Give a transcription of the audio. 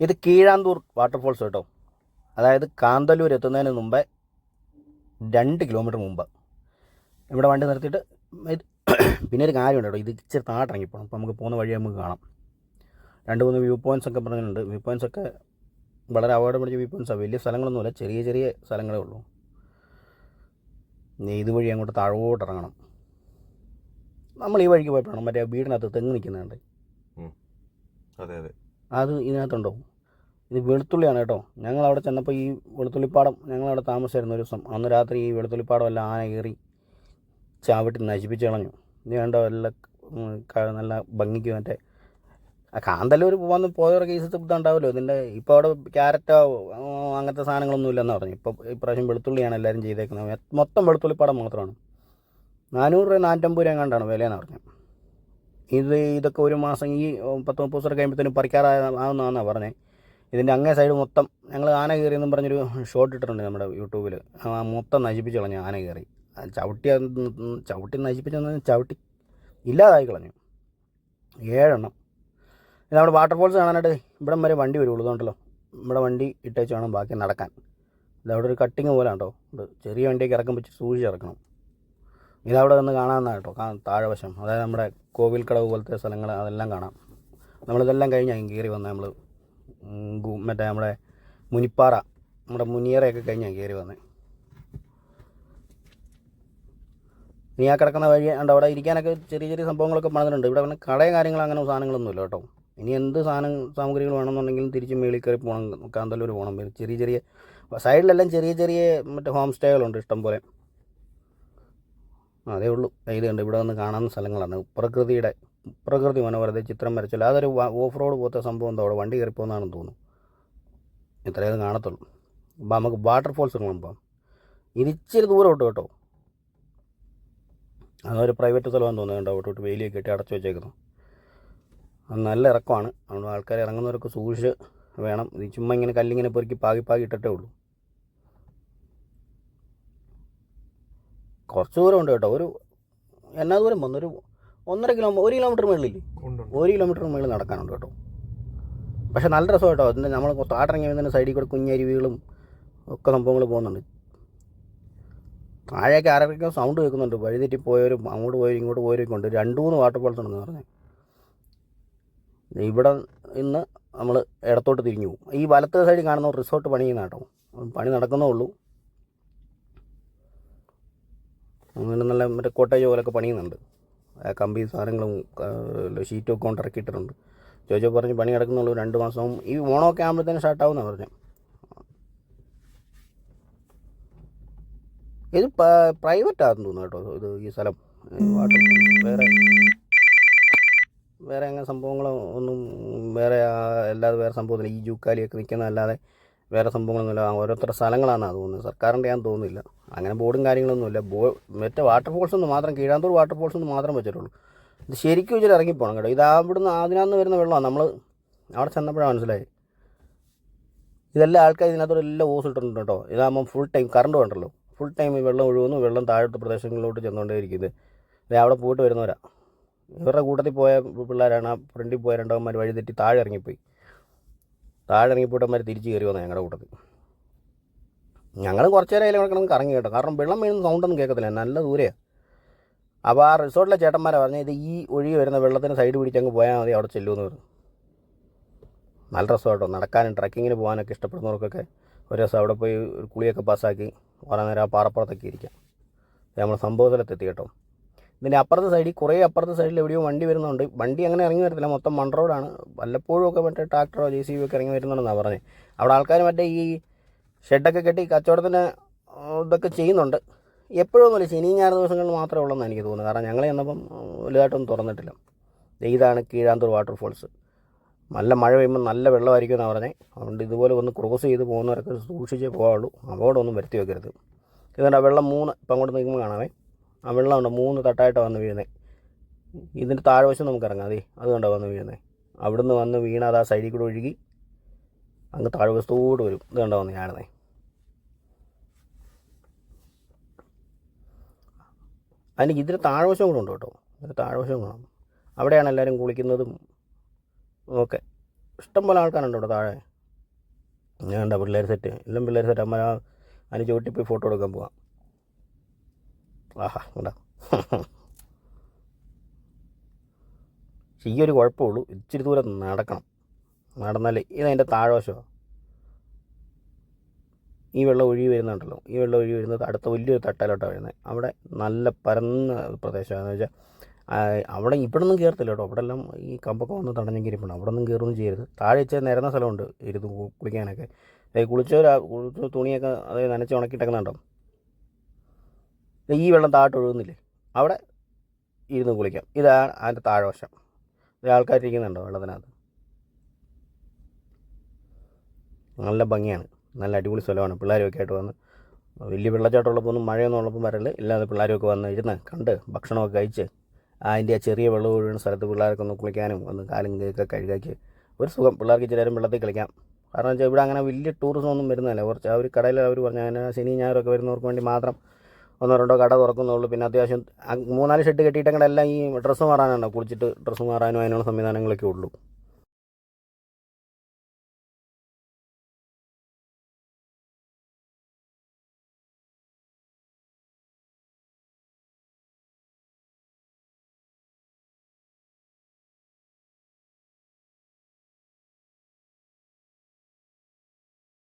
ഇത് കീഴാന്തൂർ വാട്ടർഫോൾസ് കേട്ടോ. അതായത് കാന്തല്ലൂർ എത്തുന്നതിന് മുമ്പേ രണ്ട് കിലോമീറ്റർ മുമ്പ്. ഇവിടെ വണ്ടി നിർത്തിയിട്ട് പിന്നെ ഒരു കാര്യമുണ്ട് കേട്ടോ. ഇത് ഇച്ചിരി താട്ടിറങ്ങിപ്പോണം അപ്പോൾ നമുക്ക് പോകുന്ന വഴി നമുക്ക് കാണാം. രണ്ട് മൂന്ന് വ്യൂ പോയിന്റ്സ് ഒക്കെ പറഞ്ഞിട്ടുണ്ട്. വ്യൂ പോയിന്റ്സ് ഒക്കെ വളരെ അപകടം പിടിച്ച വ്യൂ പോയിന്റ്സാണ് വലിയ സ്ഥലങ്ങളൊന്നുമില്ല. ചെറിയ ചെറിയ സ്ഥലങ്ങളേ ഉള്ളൂ. ഇതുവഴി അങ്ങോട്ട് താഴോട്ട് ഇറങ്ങണം. നമ്മൾ ഈ വഴിക്ക് പോയപ്പോഴാണ് മറ്റേ വീടിനകത്ത് തെങ്ങ് നിൽക്കുന്നുണ്ട്. അതെ അതെ. അത് ഇതിനകത്തുണ്ടോ? ഇത് വെളുത്തുള്ളിയാണ് കേട്ടോ. ഞങ്ങൾ അവിടെ ചെന്നപ്പോൾ ഈ വെളുത്തുള്ളിപ്പാടം ഞങ്ങളവിടെ താമസിച്ചിരുന്ന ഒരു ദിവസം. അന്ന് രാത്രി ഈ വെളുത്തുള്ളിപ്പാടം എല്ലാം ആന കയറി ചാവിട്ട് നശിപ്പിച്ച് കളഞ്ഞു. ഇത് കണ്ടോ എല്ലാം നല്ല ഭംഗിക്ക് മറ്റേ കാന്തല്ലൂർ വന്ന് പോയവരുടെ കേസ് ഉണ്ടാവുമല്ലോ ഇതിന്റെ ഇപ്പോൾ അവിടെ ക്യാരറ്റോ അങ്ങനത്തെ സാധനങ്ങളൊന്നും ഇല്ലെന്ന് പറഞ്ഞു ഇപ്പോൾ ഇപ്രാവശ്യം വെളുത്തുള്ളിയാണ് എല്ലാവരും ചെയ്തേക്കുന്നത്. മൊത്തം വെളുത്തുള്ളിപ്പാടം മാത്രമാണ്. നാനൂറ് രൂപ നാനൂറ്റമ്പത് രൂപ എങ്ങാണ്ടാണ് വിലയെന്ന് പറഞ്ഞു. ഇത് ഇതൊക്കെ ഒരു മാസം ഈ പത്ത് മുപ്പത് ദിവസം കഴിയുമ്പോഴത്തേനും പറിക്കാറാകുന്നതാണെന്നാണ് പറഞ്ഞത് ഇതിന്റെ അങ്ങേ സൈഡ് മൊത്തം ഞങ്ങൾ ആന കയറിയെന്നും പറഞ്ഞൊരു ഷോട്ട് ഇട്ടിട്ടുണ്ട് നമ്മുടെ യൂട്യൂബിൽ ആ മൊത്തം നശിപ്പിച്ച് കളഞ്ഞു ആന കയറി ചവിട്ടി ചവിട്ടി നശിപ്പിച്ചെന്ന് ചവിട്ടി ഇല്ലാതായി കളഞ്ഞു. ഏഴെണ്ണം. ഇത് നമ്മുടെ വാട്ടർഫോൾസ് കാണാനായിട്ട് ഇവിടം വരെ വണ്ടി വരുള്ളൂ ഉണ്ടല്ലോ ഇവിടെ വണ്ടി ഇട്ടേച്ച് വേണം ബാക്കി നടക്കാൻ. ഇതവിടെ ഒരു കട്ടിങ് പോലെ ഉണ്ടോ ഇത് ചെറിയ വണ്ടിയൊക്കെ ഇറക്കം വെച്ച് സൂക്ഷിച്ച് ഇറക്കണം. ഇതവിടെ നിന്ന് കാണാവുന്നതാണ് കേട്ടോ. കാണാം താഴെ അതായത് നമ്മുടെ കോവിൽ കടവ് പോലത്തെ സ്ഥലങ്ങൾ അതെല്ലാം കാണാം. നമ്മളിതെല്ലാം കഴിഞ്ഞാൽ കയറി വന്നത് നമ്മൾ മറ്റേ നമ്മുടെ മുനിപ്പാറ നമ്മുടെ മുനിയറയൊക്കെ കഴിഞ്ഞാൽ കയറി വന്നത് നീ ആ കിടക്കുന്ന വഴി ഉണ്ട് അവിടെ ഇരിക്കാനൊക്കെ ചെറിയ ചെറിയ സംഭവങ്ങളൊക്കെ പണിതിട്ടുണ്ട് ഇവിടെ പിന്നെ കടയും കാര്യങ്ങളും അങ്ങനെ സാധനങ്ങളൊന്നും ഇല്ല കേട്ടോ. ഇനി എന്ത് സാധനം സാമഗ്രികൾ വേണമെന്നുണ്ടെങ്കിലും തിരിച്ച് മേളിൽ കയറി പോകണം. കാന്തല്ലൂർ പോകണം. ചെറിയ ചെറിയ സൈഡിലെല്ലാം ചെറിയ ചെറിയ മറ്റേ ഹോം സ്റ്റേകളുണ്ട് ഇഷ്ടം പോലെ അതേ ഉള്ളൂ. കയ്യിൽ കണ്ട് ഇവിടെ വന്ന് കാണാവുന്ന സ്ഥലങ്ങളാണ്. പ്രകൃതിയുടെ പ്രകൃതി മനോഹരത ചിത്രം വരച്ചില്ല അതൊരു ഓഫ് റോഡ് പോലത്തെ സംഭവം എന്തോ അവിടെ? വണ്ടി കയറിപ്പോന്നാണെന്ന് തോന്നുന്നു. ഇത്രയേ കാണത്തുള്ളൂ. അപ്പം നമുക്ക് വാട്ടർഫോൾസ് കാണുമ്പം ഇതിച്ചിരി ദൂരോട്ട് കേട്ടോ. അതൊരു പ്രൈവറ്റ് സ്ഥലമാണെന്ന് തോന്നുന്നു കേട്ടോ അവിടെ വിട്ട് വെയിലൊക്കെ കെട്ടി അടച്ചു വെച്ചേക്കുന്നു. നല്ല ഇറക്കമാണ്. അതുകൊണ്ട് ആൾക്കാർ ഇറങ്ങുന്നവരൊക്കെ സൂക്ഷിച്ച് വേണം. ഇത് ചുമ്മാ ഇങ്ങനെ കല്ലിങ്ങനെ പെറുക്കി പാകി പാകി ഇട്ടിട്ടേ ഉള്ളൂ. കുറച്ച് ദൂരം ഉണ്ട് കേട്ടോ. ഒരു എന്നാ ദൂരം? വന്നു ഒരു ഒന്നര കിലോമീറ്റർ ഒരു കിലോമീറ്റർ മേളിലില്ലേ? ഉണ്ട് ഒരു കിലോമീറ്റർ മുകളിൽ നടക്കാനുണ്ട് കേട്ടോ. പക്ഷേ നല്ല രസം കേട്ടോ. അതിന്റെ നമ്മൾ താട്ടിറങ്ങി വരുന്നതിന് സൈഡിൽ കൂടെ കുഞ്ഞരുവികളും ഒക്കെ സംഭവങ്ങൾ പോകുന്നുണ്ട്. താഴേക്ക് ആരൊക്കെ സൗണ്ട് കേൾക്കുന്നുണ്ട്. വഴിതെറ്റി പോയവരും അങ്ങോട്ട് പോയവരും ഇങ്ങോട്ട് പോയവരൊക്കെ ഉണ്ട്. രണ്ട് മൂന്ന് വാട്ടർഫോൾസ് ഉണ്ടെന്ന് പറഞ്ഞു. ഇവിടെ ഇന്ന് നമ്മൾ ഇടത്തോട്ട് തിരിഞ്ഞു പോകും. ഈ വലത്തെ സൈഡിൽ കാണുന്ന റിസോർട്ട് പണിയുന്ന കേട്ടോ. പണി നടക്കുന്നേ ഉള്ളൂ. അങ്ങനെ നല്ല മറ്റേ കോട്ടേജ് പോലൊക്കെ പണിയുന്നുണ്ട്. കമ്പി സാധനങ്ങളും ഷീറ്റും ഒക്കെ കൊണ്ട് ഇറക്കിയിട്ടുണ്ട് ജോജോ പറഞ്ഞ് പണി കിടക്കുന്നുള്ളൂ രണ്ട് മാസവും. ഈ ഓണമൊക്കെ ആകുമ്പോഴത്തേനും സ്റ്റാർട്ടാവുമെന്നാണ് പറഞ്ഞു. ഇത് പ്രൈവറ്റ് ആണെന്ന് തോന്നുന്നു കേട്ടോ ഇത് ഈ സ്ഥലം. വാട്ടർ വേറെ വേറെ അങ്ങനെ സംഭവങ്ങളോ ഒന്നും വേറെ അല്ലാതെ വേറെ സംഭവത്തില്ല ഈ ജൂക്കാലിയൊക്കെ നിൽക്കുന്നതല്ലാതെ വേറെ സംഭവങ്ങളൊന്നുമില്ല. ഓരോരുത്തരുടെ സ്ഥലങ്ങളാണെന്നാണ് തോന്നുന്നത്. സർക്കാരിന്റെ ഞാൻ തോന്നുന്നില്ല. അങ്ങനെ ബോർഡും കാര്യങ്ങളൊന്നുമില്ല ബോ മറ്റേ വാട്ടർഫോൾസ് ഒന്ന് മാത്രം കീഴാന്തൂർ വാട്ടർഫോൾസ് ഒന്ന് മാത്രം വെച്ചിട്ടുള്ളൂ. ഇത് ശരിക്കും ഇച്ചിരി ഇറങ്ങിപ്പോണം കേട്ടോ. ഇത് അവിടുന്ന് അതിനകത്ത് വരുന്ന വെള്ളമാണ്. നമ്മൾ അവിടെ ചെന്നപ്പോഴാണ് മനസ്സിലായി ഇതെല്ലാം ആൾക്കാർ ഇതിനകത്തോടെ എല്ലാം ഓസ് ഇട്ടിട്ടുണ്ട് കേട്ടോ. ഇതാകുമ്പോൾ ഫുൾ ടൈം കറണ്ട് വേണ്ടല്ലോ. ഫുൾ ടൈം വെള്ളം ഒഴുകുന്നു. വെള്ളം താഴത്തെ പ്രദേശങ്ങളിലോട്ട് ചെന്നുകൊണ്ടേയിരിക്കുന്നത്. ഇത് അവിടെ പോയിട്ട് വരുന്നവരാ. ഇവരുടെ കൂട്ടത്തിൽ പോയ പിള്ളേരാണ് ആ ഫ്രണ്ടിൽ പോയ രണ്ടവന്മാർ വഴിതെറ്റി താഴെ ഇറങ്ങിപ്പോയി. താഴെ ഇറങ്ങിപ്പോയിട്ട് അവന്മാർ തിരിച്ച് കയറി വന്നു ഞങ്ങളുടെ കൂട്ടത്തിൽ. ഞങ്ങൾ കുറച്ച് നേരം അതിൽ കിടക്കണമെങ്കിൽ കറങ്ങി കേട്ടോ. കാരണം വെള്ളം വീഴുന്ന സൗണ്ടൊന്നും കേൾക്കത്തില്ല. നല്ല ദൂരെയാണ് അപ്പോൾ ആ റിസോർട്ടിലെ ചേട്ടന്മാരെ പറഞ്ഞത് ഇത് ഈ ഒഴുകി വരുന്ന വെള്ളത്തിന് സൈഡ് പിടിച്ച് അങ്ങ് പോയാൽ മതി അവിടെ ചെല്ലുമെന്ന് പറഞ്ഞു. നല്ല രസമായിട്ടോ നടക്കാനും ട്രക്കിങ്ങിന് പോകാനൊക്കെ ഇഷ്ടപ്പെടുന്നവർക്കൊക്കെ ഒരു ദിവസം അവിടെ പോയി ഒരു കുളിയൊക്കെ പാസ്സാക്കി കുറേ നേരം ആ പാറപ്പുറത്തൊക്കെ ഇരിക്കാം. നമ്മൾ സംഭവ സ്ഥലത്തെത്തി കേട്ടോ. ഇതിന്റെ അപ്പുറത്തെ സൈഡിൽ കുറേ അപ്പുറത്തെ സൈഡിൽ എവിടെയോ വണ്ടി വരുന്നുണ്ട്. വണ്ടി അങ്ങനെ ഇറങ്ങി വരത്തില്ല. മൊത്തം മൺ റോഡാണ്. വല്ലപ്പോഴും ഒക്കെ മറ്റേ ട്രാക്ടറോ ജെ സി ബി ഒക്കെ ഇറങ്ങി വരുന്നുണ്ടെന്നാണ് പറഞ്ഞത് അവിടെ ആൾക്കാർ മറ്റേ ഈ ഷെഡൊക്കെ കെട്ടി കച്ചവടത്തിന് ഇതൊക്കെ ചെയ്യുന്നുണ്ട്. എപ്പോഴൊന്നുമില്ല ശനി ഞായർ ദിവസങ്ങളിൽ മാത്രമേ ഉള്ളെന്ന് എനിക്ക് തോന്നുന്നത്. കാരണം ഞങ്ങൾ ചെന്നപ്പം വലുതായിട്ടൊന്നും തുറന്നിട്ടില്ല. ഇതാണ് കീഴാന്തൂർ വാട്ടർഫോൾസ് നല്ല മഴ പെയ്യുമ്പോൾ നല്ല വെള്ളമായിരിക്കും എന്നാണ് പറഞ്ഞത് അതുകൊണ്ട് ഇതുപോലെ ഒന്ന് ക്രോസ് ചെയ്ത് പോകുന്നവരൊക്കെ സൂക്ഷിച്ചേ പോകാവുള്ളൂ അപകടമൊന്നും വരുത്തി വെക്കരുത്. ഇതുകൊണ്ട് ആ വെള്ളം മൂന്ന് ഇപ്പം അങ്ങോട്ട് നിൽക്കുമ്പോൾ കാണാമേ ആ വെള്ളമുണ്ട് മൂന്ന് തട്ടായിട്ട് വന്ന് വീഴുന്നത് ഇതിന്റെ താഴ്വശം നമുക്ക് ഇറങ്ങാം. അതെ അതുകൊണ്ടാണ് വന്ന് വീഴുന്നത് അവിടുന്ന് വന്ന് വീണ അത് ആ സൈഡിൽ കൂടെ ഒഴുകി അങ്ങ് താഴ്വശത്തോട് വരും. ഇത് കണ്ടോ വന്ന് ഞാനേ. അതിന് ഇതിന് താഴ്വശം കൂടെ ഉണ്ട് കേട്ടോ. ഇതിന് താഴ്വശം കൂടെ അവിടെയാണ് എല്ലാവരും കുളിക്കുന്നതും ഓക്കെ ഇഷ്ടംപോലെ ആൾക്കാരുണ്ട് ഇവിടെ താഴെ. വേണ്ട പിള്ളേർ സെറ്റ് എല്ലാം പിള്ളേർ സെറ്റ് അമ്മ അതിന് ചോട്ടിപ്പോയി പോയി ഫോട്ടോ എടുക്കാൻ പോവാം. ആഹാ ഉണ്ടാ പക്ഷെ ഈ ഒരു കുഴപ്പമുള്ളൂ. ഇച്ചിരി ദൂരം നടക്കണം. നടന്നാൽ ഇതതിന്റെ താഴ്വശമോ. ഈ വെള്ളം ഒഴുകി വരുന്നുണ്ടല്ലോ. ഈ വെള്ളം ഒഴുകി വരുന്നത് അടുത്ത വലിയൊരു തട്ടാലോട്ടാണ് വരുന്നത്. അവിടെ നല്ല പരന്ന പ്രദേശമാണെന്ന് വെച്ചാൽ അവിടെ ഇവിടെ ഒന്നും കയറത്തില്ല കേട്ടോ അവിടെ എല്ലാം ഈ കമ്പൊക്കെ വന്ന് തടഞ്ഞെങ്കിൽ ഇരിപ്പുണ്ട് അവിടെ ഒന്നും കയറൊന്നും ചെയ്യരുത്. താഴെ ഇച്ചിരി നിരന്ന സ്ഥലമുണ്ട്. ഇരുന്ന് കുളിക്കാനൊക്കെ. കുളിച്ചവർ കുളിച്ച തുണിയൊക്കെ അത് നനച്ച് ഉണക്കിയിട്ടേക്കുന്നുണ്ടോ ഈ വെള്ളം താഴോട്ട് ഒഴുകുന്നില്ലേ? അവിടെ ഇരുന്ന് കുളിക്കാം. ഇതാണ് അതിന്റെ ആൾക്കാർ ഇരിക്കുന്നുണ്ടോ വെള്ളത്തിനകത്ത്? നല്ല ഭംഗിയാണ്. നല്ല അടിപൊളി സ്ഥലമാണ്. പിള്ളേരൊക്കെ ആയിട്ട് വന്ന് വലിയ വെള്ളച്ചാട്ടമുള്ളപ്പോൾ ഒന്നും മഴയൊന്നും ഉള്ളപ്പോൾ വരൽ. ഇല്ലാതെ പിള്ളേരൊക്കെ വന്ന് ഇരുന്ന് കണ്ട് ഭക്ഷണമൊക്കെ കഴിച്ച് അതിന്റെ ആ ചെറിയ വെള്ളം ഒഴുകുന്ന സ്ഥലത്ത് പിള്ളേർക്ക് ഒന്ന് കുളിക്കാനും ഒന്ന് കാലും കൈയൊക്കെ കഴുകാക്കി ഒരു സുഖം. പിള്ളേർക്ക് ചിലരും വെള്ളത്തിൽ കളിക്കാം. കാരണം വെച്ചാൽ ഇവിടെ അങ്ങനെ വലിയ ടൂറിസം ഒന്നും വരുന്നില്ല. കുറച്ച് ആ ഒരു കടയിൽ അവർ പറഞ്ഞു അങ്ങനെ ശനി ഞായറൊക്കെ വരുന്നവർക്ക് വേണ്ടി മാത്രം ഒന്നോ രണ്ടോ കട തുറക്കുന്നുള്ളൂ. പിന്നെ അത്യാവശ്യം മൂന്നാൽ ഷെഡ് കെട്ടിയിട്ടങ്ങനെ എല്ലാം ഈ ഡ്രസ്സ് മാറാനാണ് കുളിച്ചിട്ട് ഡ്രസ്സ് മാറാനും അതിനുള്ള സംവിധാനങ്ങളൊക്കെ ഉള്ളൂ.